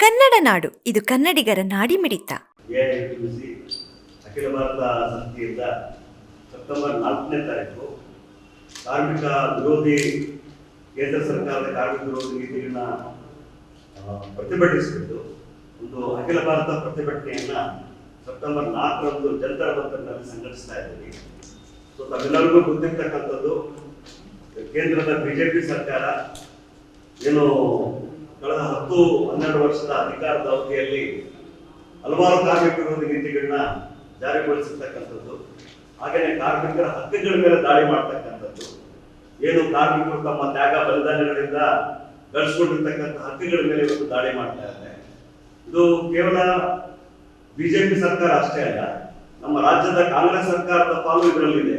ಕನ್ನಡ ನಾಡು, ಇದು ಕನ್ನಡಿಗರ ನಾಡಿಮಿಡಿತ. ಎಐಟಿಯುಸಿ ಅಖಿಲ ಭಾರತ ಸಮಿತಿಯಿಂದ ಸೆಪ್ಟೆಂಬರ್ ನಾಲ್ಕನೇ ತಾರೀಕು ಕಾರ್ಮಿಕ ವಿರೋಧಿ ಕೇಂದ್ರ ಸರ್ಕಾರದ ಕಾರ್ಮಿಕ ವಿರೋಧಿ ನೀತಿಗಳನ್ನ ಪ್ರತಿಭಟಿಸಿದ್ದು ಒಂದು ಅಖಿಲ ಭಾರತ ಪ್ರತಿಭಟನೆಯನ್ನ ಸೆಪ್ಟೆಂಬರ್ ನಾಲ್ಕರಂದು ಜಂತರ ಬಂಧನಲ್ಲಿ ಸಂಘಟಿಸ್ತಾ ಇದ್ದೀವಿ ಸೊ ತಮ್ಮೆಲ್ಲರಿಗೂ ಗೊತ್ತಿರ್ತಕ್ಕಂಥದ್ದು ಕೇಂದ್ರದ ಬಿಜೆಪಿ ಸರ್ಕಾರ ಏನು ಕಳೆದ ಹತ್ತು, ಹನ್ನೆರಡು ವರ್ಷದ ಅಧಿಕಾರದ ಅವಧಿಯಲ್ಲಿ ಹಲವಾರು ಕಾರ್ಮಿಕ ವಿರೋಧಿ ನೀತಿಗಳನ್ನ ಜಾರಿಗೊಳಿಸಿರ್ತಕ್ಕಂಥದ್ದು. ಹಾಗೆಯೇ ಕಾರ್ಮಿಕರ ಹಕ್ಕುಗಳ ಮೇಲೆ ದಾಳಿ ಮಾಡ್ತಕ್ಕಂಥದ್ದು. ಏನು ಕಾರ್ಮಿಕರು ತಮ್ಮ ತ್ಯಾಗ ಬಲಿದಾನಗಳಿಂದ ಗಳಿಸ್ಕೊಂಡಿರ್ತಕ್ಕಂಥ ಹಕ್ಕುಗಳ ಮೇಲೆ ಇವತ್ತು ದಾಳಿ ಮಾಡ್ತಾ ಇದ್ದಾರೆ. ಇದು ಕೇವಲ ಬಿಜೆಪಿ ಸರ್ಕಾರ ಅಷ್ಟೇ ಅಲ್ಲ, ನಮ್ಮ ರಾಜ್ಯದ ಕಾಂಗ್ರೆಸ್ ಸರ್ಕಾರದ ಪಾಲು ಇದರಲ್ಲಿದೆ.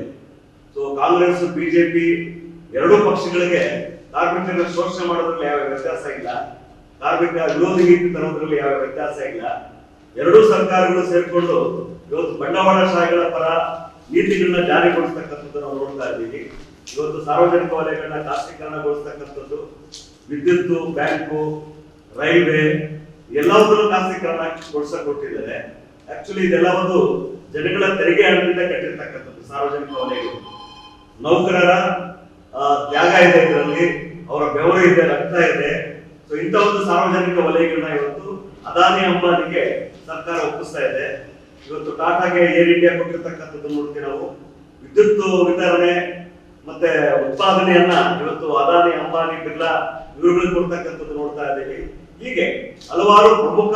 ಸೊ ಕಾಂಗ್ರೆಸ್, ಬಿಜೆಪಿ ಎರಡೂ ಪಕ್ಷಗಳಿಗೆ ಕಾರ್ಮಿಕರ ಶೋಷಣೆ ಮಾಡೋದ್ರಲ್ಲಿ ಯಾವ ವ್ಯತ್ಯಾಸ ಇಲ್ಲ? ಕಾರ್ಮಿಕ ವಿರೋಧಿ ನೀತಿ ತರೋದ್ರಲ್ಲಿ ಯಾವ ವ್ಯತ್ಯಾಸ ಇಲ್ಲ? ಎರಡೂ ಸರ್ಕಾರಗಳು ಸೇರಿಕೊಂಡು ಇವತ್ತು ಬಂಡವಾಳಶಾಹಿಗಳ ಪರ ನೀತಿಗಳನ್ನ ಜಾರಿಗೊಳಿಸ್ತಕ್ಕಂಥದ್ದು ನಾವು ನೋಡ್ತಾ ಇದ್ದೀವಿ. ಇವತ್ತು ಸಾರ್ವಜನಿಕ ವಲಯಗಳನ್ನ ಖಾಸಗೀಕರಣಗೊಳಿಸ್ತಕ್ಕಂಥದ್ದು ವಿದ್ಯುತ್ ಬ್ಯಾಂಕು, ರೈಲ್ವೆ ಎಲ್ಲವುದನ್ನು ಖಾಸಗೀಕರಣ ಕೊಡ್ಸಕ್ ಕೊಟ್ಟಿದ್ದಾರೆ ಆಕ್ಚುಲಿ ಇದೆಲ್ಲ ಒಂದು ಜನಗಳ ತೆರಿಗೆ ಹಣದಿಂದ ಕಟ್ಟಿರ್ತಕ್ಕಂಥದ್ದು ಸಾರ್ವಜನಿಕ ವಲಯಗಳು. ನೌಕರರ ತ್ಯಾಗ ಇದೆ ಇದರಲ್ಲಿ. ಅವರ ಬೆವರು ಇದೆ, ರಕ್ತ ಇದೆ. ಸೊ ಇಂಥ ಒಂದು ಸಾರ್ವಜನಿಕ ವಲಯಗಳನ್ನ ಇವತ್ತು ಅದಾನಿ ಅಂಬಾನಿಗೆ ಸರ್ಕಾರ ಒಪ್ಪಿಸ್ತಾ ಇದೆ. ಇವತ್ತು ಟಾಟಾಗೆ ಏರ್ ಇಂಡಿಯಾ ಕೊಟ್ಟಿರ್ತಕ್ಕಂಥದ್ದು ನೋಡ್ತೀವಿ ನಾವು. ವಿದ್ಯುತ್ ವಿತರಣೆ ಮತ್ತೆ ಉತ್ಪಾದನೆಯನ್ನ ಇವತ್ತು ಅದಾನಿ ಅಂಬಾನಿ, ಬಿರ್ಲಾ ಇವರುಗಳಿಗೆ ಕೊಡ್ತಕ್ಕಂಥದ್ದು ನೋಡ್ತಾ ಇದ್ದೀವಿ. ಹೀಗೆ ಹಲವಾರು ಪ್ರಮುಖ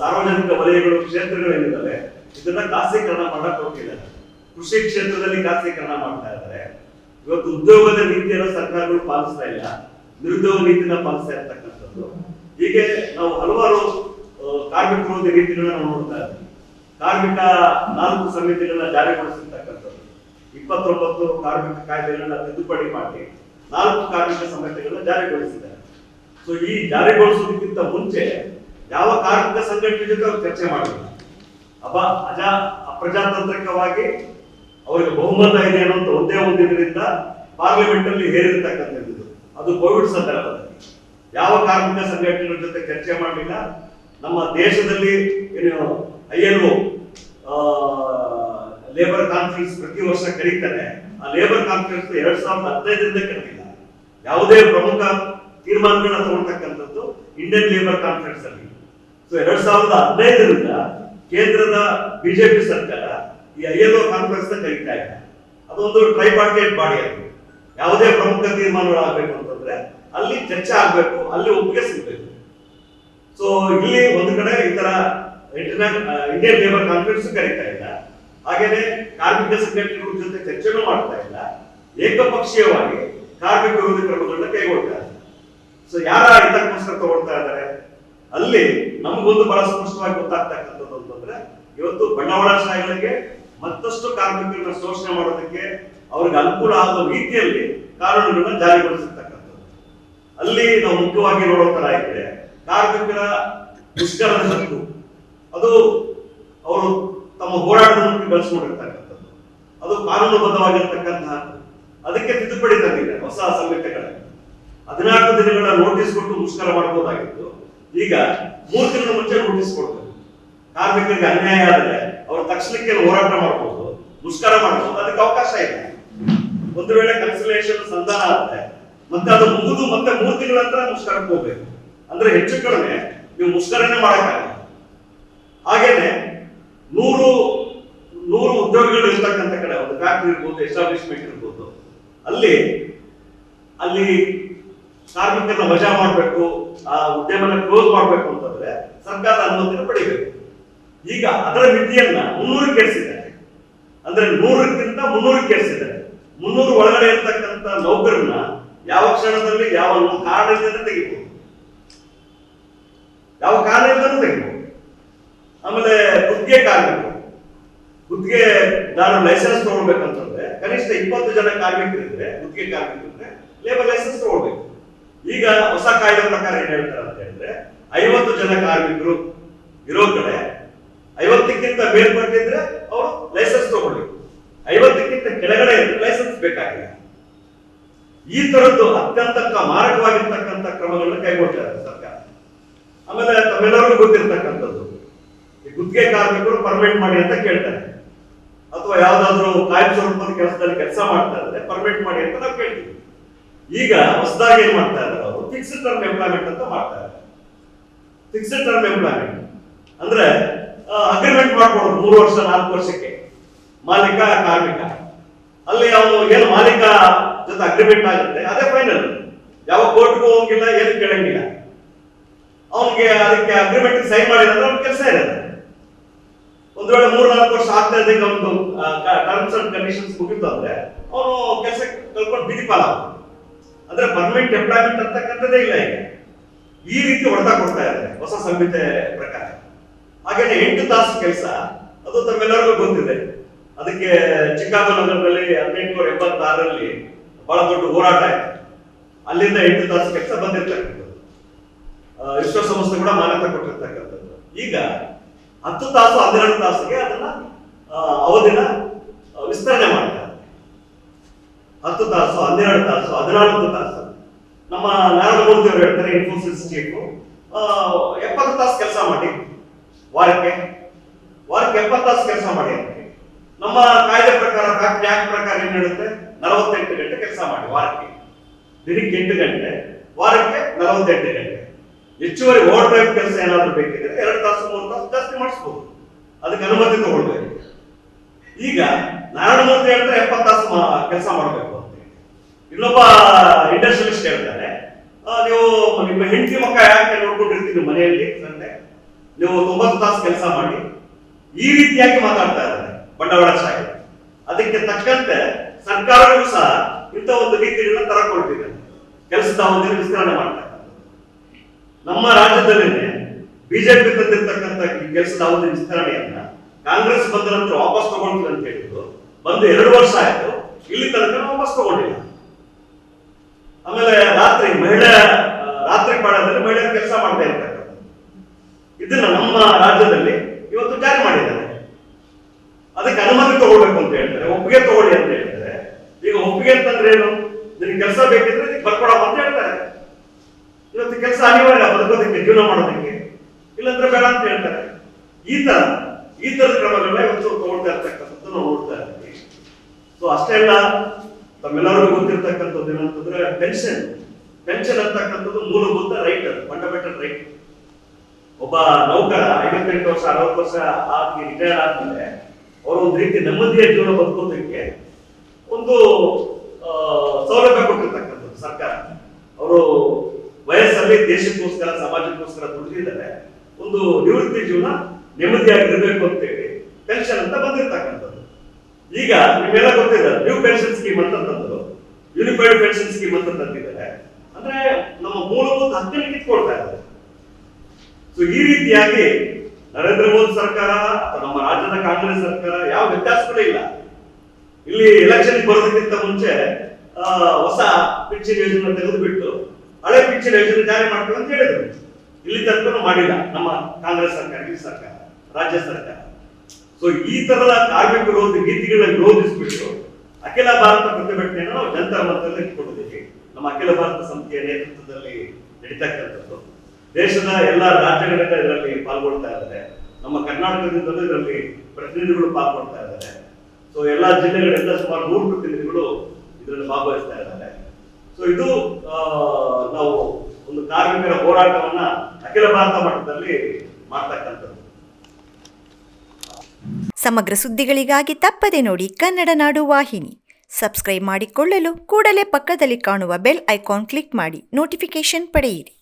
ಸಾರ್ವಜನಿಕ ವಲಯಗಳು ಕ್ಷೇತ್ರಗಳೇನಿದ್ದಾವೆ ಇದನ್ನ ಖಾಸಗೀಕರಣ ಮಾಡಕ್ ಹೋಗ್ತಿದ್ದಾರೆ. ಕೃಷಿ ಕ್ಷೇತ್ರದಲ್ಲಿ ಖಾಸಗೀಕರಣ ಮಾಡ್ತಾ ಇದ್ದಾರೆ. ಇವತ್ತು ಉದ್ಯೋಗದ ನೀತಿಯನ್ನು ಸರ್ಕಾರಗಳು ಪಾಲಿಸ್ತಾ ಇಲ್ಲ. ನಿರುದ್ಯೋಗ ನೀತಿನ ಪಾಲಿಸ್ತಾ ಇರ್ತಕ್ಕಂಥದ್ದು. ಹೀಗೆ ನಾವು ಹಲವಾರು ಕಾರ್ಮಿಕ ವಿರೋಧಿ ನೀತಿಗಳನ್ನ ನಾವು ನೋಡ್ತಾ ಇದ್ದೀವಿ. ಕಾರ್ಮಿಕ ನಾಲ್ಕು ಸಮಿತಿಗಳನ್ನ ಜಾರಿಗೊಳಿಸಿರ್ತಕ್ಕಂಥದ್ದು. ಇಪ್ಪತ್ತೊಂಬತ್ತು ಕಾರ್ಮಿಕ ಕಾಯ್ದೆಗಳನ್ನ ತಿದ್ದುಪಡಿ ಮಾಡಿ ನಾಲ್ಕು ಕಾರ್ಮಿಕ ಸಮಿತಿಗಳನ್ನ ಜಾರಿಗೊಳಿಸಿದ್ದಾರೆ. ಸೊ ಈ ಜಾರಿಗೊಳಿಸೋದಕ್ಕಿಂತ ಮುಂಚೆ ಯಾವ ಕಾರ್ಮಿಕ ಸಂಘಟನೆ ಜೊತೆ ಚರ್ಚೆ ಮಾಡಿಲ್ಲ ಅಪ ಅಜಾ, ಅಪ್ರಜಾತಾಂತ್ರಿಕವಾಗಿ ಅವರಿಗೆ ಬಹುಮತ ಇದೆ ಅನ್ನೋಂಥ ಒಂದೇ ಒಂದಿದ್ರಿಂದ ಪಾರ್ಲಿಮೆಂಟ್ ಅಲ್ಲಿ ಹೇರಿರ್ತಕ್ಕಂಥದ್ದು. ಅದು ಕೋವಿಡ್ ಸಂದರ್ಭದಲ್ಲಿ. ಯಾವ ಕಾರ್ಮಿಕ ಸಂಘಟನೆಗಳ ಜೊತೆ ಚರ್ಚೆ ಮಾಡಲಿಲ್ಲ. ನಮ್ಮ ದೇಶದಲ್ಲಿ ಏನು, ಐ ಎಲ್ ಲೇಬರ್ ಕಾನ್ಫರೆನ್ಸ್ ಪ್ರತಿ ವರ್ಷ ಕರೀತಾರೆ. ಆ ಲೇಬರ್ ಕಾನ್ಫರೆನ್ಸ್ ಎರಡ್ ಸಾವಿರದ ಹದಿನೈದರಿಂದ ಕರೆದಿಲ್ಲ ಯಾವುದೇ ಪ್ರಮುಖ ತೀರ್ಮಾನಗಳನ್ನ ತಗೊಳ್ತಕ್ಕಂಥದ್ದು ಇಂಡಿಯನ್ ಲೇಬರ್ ಕಾನ್ಫರೆನ್ಸ್ ಅಲ್ಲಿ. ಸೊ ಎರಡ್ ಸಾವಿರದ ಹದಿನೈದರಿಂದ ಕೇಂದ್ರದ ಬಿಜೆಪಿ ಸರ್ಕಾರ ಈ ಐ ಎಲ್ ಕಾನ್ಫರೆನ್ಸ್ನ ಕರೀತಾ ಇಲ್ಲ ಅದೊಂದು ಟ್ರೈಪಾರ್ಟೇಟ್ ಬಾಡಿ ಅದು. ಯಾವುದೇ ಪ್ರಮುಖ ತೀರ್ಮಾನಗಳಾಗಬೇಕು ಅಂತಂದ್ರೆ ಅಲ್ಲಿ ಚರ್ಚೆ ಆಗ್ಬೇಕು, ಅಲ್ಲಿ ಒಪ್ಪಿಗೆ ಸಿಗ್ಬೇಕು. ಸೊ ಇಲ್ಲಿ ಒಂದು ಕಡೆ ಈ ತರ ಇಂಟರ್ನ್ಯಾಷನಲ್ ಇಂಡಿಯನ್ ಲೇಬರ್ ಕಾನ್ಫರೆನ್ಸ್ ಕರೀತಾ ಇಲ್ಲ. ಹಾಗೇನೆ ಕಾರ್ಮಿಕ ಸಂಘಟನೆಗಳ ಜೊತೆ ಚರ್ಚೆನೂ ಮಾಡ್ತಾ ಇಲ್ಲ. ಏಕಪಕ್ಷೀಯವಾಗಿ ಕಾರ್ಮಿಕ ವಿರೋಧಿ ಕ್ರಮಗಳನ್ನ ಕೈಗೊಳ್ತಾರೆ ಸೊ ಯಾರ ಹಿತಕ್ಕೋಸ್ಕರ ತಗೊಳ್ತಾ ಇದ್ದಾರೆ? ಅಲ್ಲಿ ನಮಗೊಂದು ಬಹಳ ಸ್ಪಷ್ಟವಾಗಿ ಗೊತ್ತಾಗ್ತಕ್ಕಂಥದ್ದು ಅಂತಂದ್ರೆ, ಇವತ್ತು ಬಂಡವಾಳಶಾಹಿಗಳಿಗೆ ಮತ್ತಷ್ಟು ಕಾರ್ಮಿಕರನ್ನ ಶೋಷಣೆ ಮಾಡೋದಕ್ಕೆ ಅವ್ರಿಗೆ ಅನುಕೂಲ ಆಗುವ ರೀತಿಯಲ್ಲಿ ಕಾನೂನುಗಳನ್ನ ಜಾರಿಗೊಳಿಸಿರ್ತಕ್ಕಂಥದ್ದು. ಅಲ್ಲಿ ನಾವು ಮುಖ್ಯವಾಗಿ ನೋಡೋ ತರ ಇದ್ರೆ ಕಾರ್ಮಿಕರ ದುಷ್ಕರದ ಹಕ್ಕು, ಅದು ಅವರು ತಮ್ಮ ಹೋರಾಟದ ಮೂಲಕ ಗಳಿಸ್ಕೊಂಡಿರ್ತಕ್ಕಂಥದ್ದು ಅದು ಕಾನೂನುಬದ್ಧವಾಗಿರ್ತಕ್ಕಂತಹ ಅದಕ್ಕೆ ತಿದ್ದುಪಡಿ ತಂದಿದೆ ಹೊಸ ಸಂಹಿತೆಗಳಲ್ಲಿ ಹದಿನಾಲ್ಕು ದಿನಗಳ ನೋಟಿಸ್ ಕೊಟ್ಟು ಮುಷ್ಕರ ಮಾಡಬಹುದಾಗಿತ್ತು ಈಗ ಮೂರು ತಿಂಗಳ ಮುಂಚೆ ನೋಟಿಸ್ ಕೊಡ್ತಾರೆ. ಕಾರ್ಮಿಕರಿಗೆ ಅನ್ಯಾಯ ಆದರೆ ಅವರು ತಕ್ಷಣಕ್ಕೆ ಹೋರಾಟ ಮಾಡಬಹುದು ಮುಷ್ಕರ ಮಾಡಬಹುದು ಅದಕ್ಕೆ ಅವಕಾಶ ಇದೆ ಒಂದು ವೇಳೆ ಕನ್ಸಲೇಷನ್ ಸಂಧಾನ ಆಗುತ್ತೆ ಮತ್ತೆ ಅದು ಮುಗಿದು ಮತ್ತೆ ಮೂರು ತಿಂಗಳ ನಂತರ ಮುಷ್ಕರಕ್ಕೆ ಹೋಗ್ಬೇಕು. ಅಂದ್ರೆ ಹೆಚ್ಚು ಕಡಿಮೆ ನೀವು ಮುಷ್ಕರನೇ ಮಾಡಕ್ಕಾಗಲ್ಲ. ಹಾಗೇನೆ ನೂರು ನೂರು ಉದ್ಯೋಗಿಗಳು ಇರ್ತಕ್ಕಂಥ ಕಡೆ, ಒಂದು ಫ್ಯಾಕ್ಟ್ರಿ ಇರ್ಬೋದು ಎಸ್ಟಾಬ್ಲಿಷ್ಮೆಂಟ್ ಇರ್ಬೋದು, ಅಲ್ಲಿ ಅಲ್ಲಿ ಕಾರ್ಮಿಕರನ್ನ ವಜಾ ಮಾಡಬೇಕು, ಆ ಉದ್ಯಮನ ಕ್ಲೋಸ್ ಮಾಡಬೇಕು ಅಂತಂದ್ರೆ ಸರ್ಕಾರ ಅನುಮತಿನ ಪಡಿಬೇಕು. ಈಗ ಅದರ ಮಿತಿಯನ್ನ ಮುನ್ನೂರಕ್ಕೆ ಏರಿಸಿದ್ದಾರೆ ಅಂದ್ರೆ ನೂರಕ್ಕಿಂತ ಮುನ್ನೂರಕ್ಕೆ ಏರಿಸಿದ್ದಾರೆ ಮುನ್ನೂರು ಒಳಗಡೆ ಇರ್ತಕ್ಕಂಥ ನೌಕರನ್ನ ಯಾವ ಕ್ಷಣದಲ್ಲಿ ಯಾವ ಕಾರಣದಿಂದ ತೆಗಿಬಹುದು ಯಾವ ಕಾರಣದಿಂದ ತೆಗಿಬಹುದು ಆಮೇಲೆ ಗುತ್ತಿಗೆ ಕಾರ್ಮಿಕರು. ನಾನು ಲೈಸೆನ್ಸ್ ತಗೊಳ್ಬೇಕಂತಂದ್ರೆ ಕನಿಷ್ಠ ಇಪ್ಪತ್ತು ಜನ ಕಾರ್ಮಿಕರಿದ್ರೆ, ಗುತ್ತಿಗೆ ಕಾರ್ಮಿಕರಿದ್ರೆ ಲೇಬರ್ ಲೈಸೆನ್ಸ್ ತಗೊಳ್ಬೇಕು. ಈಗ ಹೊಸ ಕಾಯ್ದೆ ಪ್ರಕಾರ ಏನ್ ಹೇಳ್ತಾರೆ ಅಂತ ಹೇಳಿದ್ರೆ, ಐವತ್ತು ಜನ ಕಾರ್ಮಿಕರು ಇರೋ ಕಡೆ ಐವತ್ತಕ್ಕಿಂತ ಮೇಲ್ಪಟ್ಟಿದ್ರೆ ಅವರು ಲೈಸೆನ್ಸ್ ತಗೊಳ್ಳಿ ಐವತ್ತಕ್ಕಿಂತ ಕೆಳಗಡೆ ಇದ್ರೆ ಲೈಸೆನ್ಸ್ ಬೇಕಾಗಿಲ್ಲ. ಈ ತರದ್ದು ಅತ್ಯಂತ ಮಾರಕವಾಗಿರ್ತಕ್ಕಂಥ ಕ್ರಮಗಳನ್ನ ಕೈಗೊಳ್ತಾರೆ ಸರ್ಕಾರ. ಆಮೇಲೆ ತಮ್ಮೆಲ್ಲರಿಗೂ ಗೊತ್ತಿರ್ತಕ್ಕಂಥದ್ದು. ಈ ಗುತ್ತಿಗೆ ಕಾರ್ಮಿಕರು ಪರ್ಮಿಟ್ ಮಾಡಿ ಅಂತ ಕೇಳ್ತಾರೆ. ಅಥವಾ ಯಾವ್ದಾದ್ರು ಕಾಯಂ ಸ್ವರೂಪದ ಕೆಲಸದಲ್ಲಿ ಕೆಲಸ ಮಾಡ್ತಾ ಇದ್ರೆ ಪರ್ಮಿಟ್ ಮಾಡಿ ಅಂತ ನಾವು ಕೇಳ್ತೀವಿ. ಈಗ ಹೊಸದಾಗಿ ಏನ್ ಮಾಡ್ತಾ ಇದ್ದಾರೆ ಅವರು? ಫಿಕ್ಸ್ಡ್ ಟರ್ಮ್ ಎಂಪ್ಲಾಯ್ಮೆಂಟ್ ಅಂತ ಮಾಡ್ತಾ ಇದ್ದಾರೆ ಫಿಕ್ಸ್ಡ್ ಟರ್ಮ್ ಎಂಪ್ಲಾಯ್ಮೆಂಟ್ ಅಂದ್ರೆ ಅಗ್ರಿಮೆಂಟ್ ಮಾಡ್ಕೊಡೋದು ಮೂರು ವರ್ಷ, ನಾಲ್ಕು ವರ್ಷಕ್ಕೆ. ಮಾಲೀಕ, ಕಾರ್ಮಿಕ. ಅಲ್ಲಿ ಅವನು ಏನು ಮಾಲೀಕ ಜೊತೆ ಅಗ್ರಿಮೆಂಟ್ ಆಗುತ್ತೆ, ಅದೇ ಫೈನಲ್ ಯಾವ ಕೋರ್ಟ್ಗೂ ಹೋಗಿಲ್ಲ, ಏನು ಕೇಳಂಗಿಲ್ಲ. ಅವನಿಗೆ ಅದಕ್ಕೆ ಅಗ್ರಿಮೆಂಟ್ ಸೈನ್ ಮಾಡಿದ್ರೆ ಅವ್ನ ಕೆಲಸ ಇರುತ್ತೆ. ಒಂದು ವೇಳೆ ಮೂರ್, ನಾಲ್ಕು ವರ್ಷ ಆಗ್ತಾ ಇದ್ದಂಗೆ ಒಂದು ಟರ್ಮ್ಸ್ ಅಂಡ್ ಕಂಡೀಷನ್ಸ್ ಮುಗಿತು ಅಂದ್ರೆ, ಅವನು ಕೆಲಸ ಕಲ್ಕೊಂಡು ಬಿಡಿಪಾಲ ಪಾಲ ಅಂದ್ರೆ ಪರ್ಮನೆಂಟ್ ಎಂಪ್ಲಾಯ್ಮೆಂಟ್ ಅಂತಕ್ಕಂಥದ್ದೇ ಇಲ್ಲ ಈಗ. ಈ ರೀತಿ ಹೊಡೆತ ಕೊಡ್ತಾ ಇದೆ ಹೊಸ ಸಂಹಿತೆ ಪ್ರಕಾರ. ಹಾಗೇನೆ ಎಂಟು ತಾಸು ಕೆಲಸ, ಅದು ತಮ್ಮೆಲ್ಲರಿಗೂ ಗೊತ್ತಿದೆ. ಅದಕ್ಕೆ ಚಿಕಾಗೋ ನಗರದಲ್ಲಿ ಹದಿನೆಂಟುನೂರ ಎಂಬತ್ತಾರರಲ್ಲಿ ಬಹಳ ದೊಡ್ಡ ಹೋರಾಟ ಆಯ್ತು. ಅಲ್ಲಿಂದ ಎಂಟು ತಾಸು ಕೆಲಸ ಬಂದಿರ್ತಕ್ಕಂಥದ್ದು. ವಿಶ್ವ ವಿಶ್ವಸಂಸ್ಥೆ ಕೂಡ ಮಾನ್ಯತೆ ಕೊಟ್ಟಿರ್ತಕ್ಕಂಥದ್ದು. ಈಗ ಹತ್ತು ತಾಸು, ಹನ್ನೆರಡು ತಾಸಿಗೆ ಅದನ್ನ ಅವಧಿನ ವಿಸ್ತರಣೆ ಮಾಡ್ತಾರೆ. ಹತ್ತು ತಾಸು, ಹನ್ನೆರಡು ತಾಸು, ಹದಿನಾಲ್ಕು ತಾಸು. ನಮ್ಮ ನಾರಾಯಣ ಮೂರ್ತಿ ಅವರು ಹೇಳ್ತಾರೆ ಇನ್ಫೋಸಿಸ್ ಚೀಫ್ ಎಪ್ಪತ್ತು ತಾಸು ಕೆಲಸ ಮಾಡಿ. ವಾರಕ್ಕೆ ವಾರಕ್ಕೆ ಎಪ್ಪತ್ತು ತಾಸು ಕೆಲಸ ಮಾಡಿ ನಮ್ಮ ಕಾಯ್ದೆ ಪ್ರಕಾರ ಫ್ಯಾಕ್ಟ್ರಿ ಆಕ್ಟ್ ಪ್ರಕಾರ ಏನ್ ಹೇಳುತ್ತೆ? ನಲವತ್ತೆಂಟು ಗಂಟೆ ಕೆಲಸ ಮಾಡಿ ವಾರಕ್ಕೆ. ದಿನಕ್ಕೆ ಎಂಟು ಗಂಟೆ, ವಾರಕ್ಕೆ ನಲವತ್ತೆಂಟು ಗಂಟೆ. ಹೆಚ್ಚುವರಿ ಓವರ್ ಟೈಮ್ ಕೆಲಸ ಏನಾದರೂ ಬೇಕಿದ್ರೆ ಎರಡು ತಾಸು, ಮೂರು ತಾಸು ಜಾಸ್ತಿ ಮಾಡಿಸ್ಬೋದು. ಅದಕ್ಕೆ ಅನುಮತಿ ತಗೊಳ್ಬೇಕು. ಈಗ ನಾರಾಯಣ ಮೂರ್ತಿ ಹೇಳಿದ್ರೆ ಎಪ್ಪತ್ತು ತಾಸು ಕೆಲಸ ಮಾಡಬೇಕು ಅಂತ. ಇನ್ನೊಬ್ಬ ಇಂಡಸ್ಟ್ರಿಯಲಿಸ್ಟ್ ಹೇಳ್ತಾರೆ ನೀವು ನಿಮ್ಮ ಹೆಂಡತಿ ಮಕ್ಕ ಯಾಕೆ ನೋಡ್ಕೊಂಡಿರ್ತೀನಿ ಮನೆಯಲ್ಲಿ? ಸಂತೆ ನೀವು ತೊಂಬತ್ತು ತಾಸು ಕೆಲಸ ಮಾಡಿ ಈ ರೀತಿಯಾಗಿ ಮಾತಾಡ್ತಾ ಇದ್ದಾರೆ ಬಂಡವಾಳಶಾಹಿ ಅದಕ್ಕೆ ತಕ್ಕಂತೆ ಸರ್ಕಾರಗಳು ಸಹ ಇಂಥ ಒಂದು ನೀತಿಗಳನ್ನ ತರಕೊಳ್ತಿದೆ. ಕೆಲಸದ ಅವಧಿಯನ್ನು ವಿಸ್ತರಣೆ ಮಾಡ್ತಾ ನಮ್ಮ ರಾಜ್ಯದಲ್ಲಿ ಬಿಜೆಪಿ ತಂದಿರ್ತಕ್ಕಂಥ ಈ ಕೆಲಸದ ಅವಧಿ ವಿಸ್ತರಣೆಯನ್ನ ಕಾಂಗ್ರೆಸ್ ಬಂದ ನಂತರ ವಾಪಸ್ ತಗೊಳ್ತೀವಿ ಅಂತ ಹೇಳಿದ್ರು. ಬಂದು ಎರಡು ವರ್ಷ ಆಯ್ತು. ಇಲ್ಲಿ ತನಕ ವಾಪಸ್ ತಗೊಂಡಿಲ್ಲ. ಆಮೇಲೆ ರಾತ್ರಿ ಮಹಿಳೆ ರಾತ್ರಿ ಪಾಡದಲ್ಲಿ ಮಹಿಳೆಯರು ಕೆಲಸ ಮಾಡ್ತಾ ಇರ್ತಕ್ಕಂಥದ್ದು ಇದನ್ನ ನಮ್ಮ ರಾಜ್ಯದಲ್ಲಿ ಇವತ್ತು ಜಾರಿ ಮಾಡಿದ್ದಾರೆ. ಅದಕ್ಕೆ ಅನುಮತಿ ತಗೊಳ್ಬೇಕು ಅಂತ ಹೇಳ್ತಾರೆ, ಒಪ್ಪಿಗೆ ತಗೊಳ್ಳಿ ಅಂತ ಹೇಳ್ತಾರೆ. ಈಗ ಒಪ್ಪಿಗೆ ಅಂತಂದ್ರೆ ಏನು? ನಿನಗೆ ಕೆಲಸ ಬೇಕಿದ್ರೆ ಇದಕ್ಕೆ ಬರ್ಕೊಡಪ್ಪ ಅಂತ ಹೇಳ್ತಾರೆ. ಇವತ್ತು ಕೆಲಸ ಅನಿವಾರ್ಯ ಬದುಕೋದಕ್ಕೆ ಜೀವನ ಮಾಡೋದಕ್ಕೆ. ಇಲ್ಲಂದ್ರೆ ಬೇಡ ಅಂತ ಹೇಳ್ತಾರೆ. ಈ ತರ, ಈ ತರದ ಕ್ರಮಗಳನ್ನ ಇವತ್ತು ತಗೊಳ್ತಾ ಇರ್ತಕ್ಕಂಥದ್ದು ನಾವು ನೋಡ್ತಾ ಇರ್ತೀವಿ ಸೊ ಅಷ್ಟೇ ಅಲ್ಲ, ತಮ್ಮೆಲ್ಲರಿಗೂ ಗೊತ್ತಿರ್ತಕ್ಕಂಥದ್ದು ಏನಂತಂದ್ರೆ ಪೆನ್ಷನ್ ಪೆನ್ಷನ್ ಅಂತಕ್ಕಂಥದ್ದು ಮೂಲಭೂತ ರೈಟ್ ಅದು ಫಂಡಮೆಂಟಲ್ ರೈಟ್ ಒಬ್ಬ ನೌಕರ, ಐವತ್ತೆಂಟು ವರ್ಷ, ಅರವತ್ತು ವರ್ಷ ಆಗಿ ರಿಟೈರ್ ಆದ್ಮೇಲೆ ಅವರು ಒಂದು ರೀತಿ ನೆಮ್ಮದಿಯ ಜೀವನ ಬದುಕೋದಕ್ಕೆ ಒಂದು ಸೌಲಭ್ಯ ಕೊಟ್ಟಿರ್ತಕ್ಕಂಥದ್ದು ಸರ್ಕಾರ. ಅವರು ವಯಸ್ಸಲ್ಲಿ ದೇಶಕ್ಕೋಸ್ಕರ, ಸಮಾಜಕ್ಕೋಸ್ಕರ ದುಡಿದಿದ್ದಾರೆ. ಒಂದು ನಿವೃತ್ತಿ ಜೀವನ ನೆಮ್ಮದಿಯಾಗಿರ್ಬೇಕು ಅಂತೇಳಿ ಪೆನ್ಷನ್ ಅಂತ ಬಂದಿರ್ತಕ್ಕಂಥದ್ದು. ಈಗ ನಿಮ್ಮೆಲ್ಲ ಗೊತ್ತಿದೆ ನ್ಯೂ ಪೆನ್ಷನ್ ಸ್ಕೀಮ್ ಅಂತ ತಂದ್ರು. ಯೂನಿಫೈಡ್ ಪೆನ್ಷನ್ ಸ್ಕೀಮ್ ಅಂತ ತಂದಿದ್ದಾರೆ. ಅಂದ್ರೆ ನಮ್ಮ ಮೂಲಭೂತ ಹಕ್ಕನ್ನು ಕಿತ್ಕೊಳ್ತಾ ಇದ್ದಾರೆ. ಸೊ ಈ ರೀತಿಯಾಗಿ ನರೇಂದ್ರ ಮೋದಿ ಸರ್ಕಾರ ಅಥವಾ ನಮ್ಮ ರಾಜ್ಯದ ಕಾಂಗ್ರೆಸ್ ಸರ್ಕಾರ ಯಾವ ವ್ಯತ್ಯಾಸಗಳೇ ಇಲ್ಲ. ಇಲ್ಲಿ ಎಲೆಕ್ಷನ್ ಬರೋದಕ್ಕಿಂತ ಮುಂಚೆ ಹೊಸ ಪಿಂಚಣಿ ಯೋಜನೆ ತೆಗೆದುಬಿಟ್ಟು ಹಳೆ ಪಿಂಚಣಿ ಯೋಜನೆ ಜಾರಿ ಮಾಡ್ತೇವೆ ಅಂತ ಹೇಳಿದ್ರು. ಇಲ್ಲಿ ತನಕ ಮಾಡಿಲ್ಲ ನಮ್ಮ ಕಾಂಗ್ರೆಸ್ ಸರ್ಕಾರ, ಈ ಸರ್ಕಾರ, ರಾಜ್ಯ ಸರ್ಕಾರ. ಸೊ ಈ ತರದ ಕಾರ್ಮಿಕ ವಿರೋಧಿ ನೀತಿಗಳನ್ನ ವಿರೋಧಿಸ್ಬಿಟ್ಟು ಅಖಿಲ ಭಾರತ ಪ್ರತಿಭಟನೆಯನ್ನು ನಾವು ಜನತರ ಮತದಲ್ಲಿ ಇಟ್ಕೊಂಡಿದ್ದೀವಿ. ನಮ್ಮ ಅಖಿಲ ಭಾರತ ಸಂಸ್ಥೆಯ ನೇತೃತ್ವದಲ್ಲಿ ನಡೀತಕ್ಕಂಥದ್ದು. ದೇಶದ ಎಲ್ಲ ರಾಜ್ಯಗಳಿಂದ ಇದರಲ್ಲಿ ಪಾಲ್ಗೊಳ್ತಾ ಇದ್ದಾರೆ. ನಮ್ಮ ಕರ್ನಾಟಕದಿಂದಲೂ ಇದರಲ್ಲಿ ಪ್ರತಿನಿಧಿಗಳು ಪಾಲ್ಗೊಳ್ತಾ ಇದ್ದಾರೆ. ಸೊ ಎಲ್ಲ ಜಿಲ್ಲೆಗಳಿಂದ ಸುಮಾರು ನೂರು ಪ್ರತಿನಿಧಿಗಳು ಇದರಲ್ಲಿ ಭಾಗವಹಿಸ್ತಾ ಇದ್ದಾರೆ. ಸೊ ಇದು ನಾವು ಒಂದು ಕಾರ್ಮಿಕರ ಹೋರಾಟವನ್ನ ಅಖಿಲ ಭಾರತ ಮಟ್ಟದಲ್ಲಿ ಮಾಡ್ತಕ್ಕಂಥದ್ದು. ಸಮಗ್ರ ಸುದ್ದಿಗಳಿಗಾಗಿ ತಪ್ಪದೆ ನೋಡಿ ಕನ್ನಡ ನಾಡು ವಾಹಿನಿ. ಸಬ್ಸ್ಕ್ರೈಬ್ ಮಾಡಿಕೊಳ್ಳಲು ಕೂಡಲೇ ಪಕ್ಕದಲ್ಲಿ ಕಾಣುವ ಬೆಲ್ ಐಕಾನ್ ಕ್ಲಿಕ್ ಮಾಡಿ ನೋಟಿಫಿಕೇಶನ್ ಪಡೆಯಿರಿ.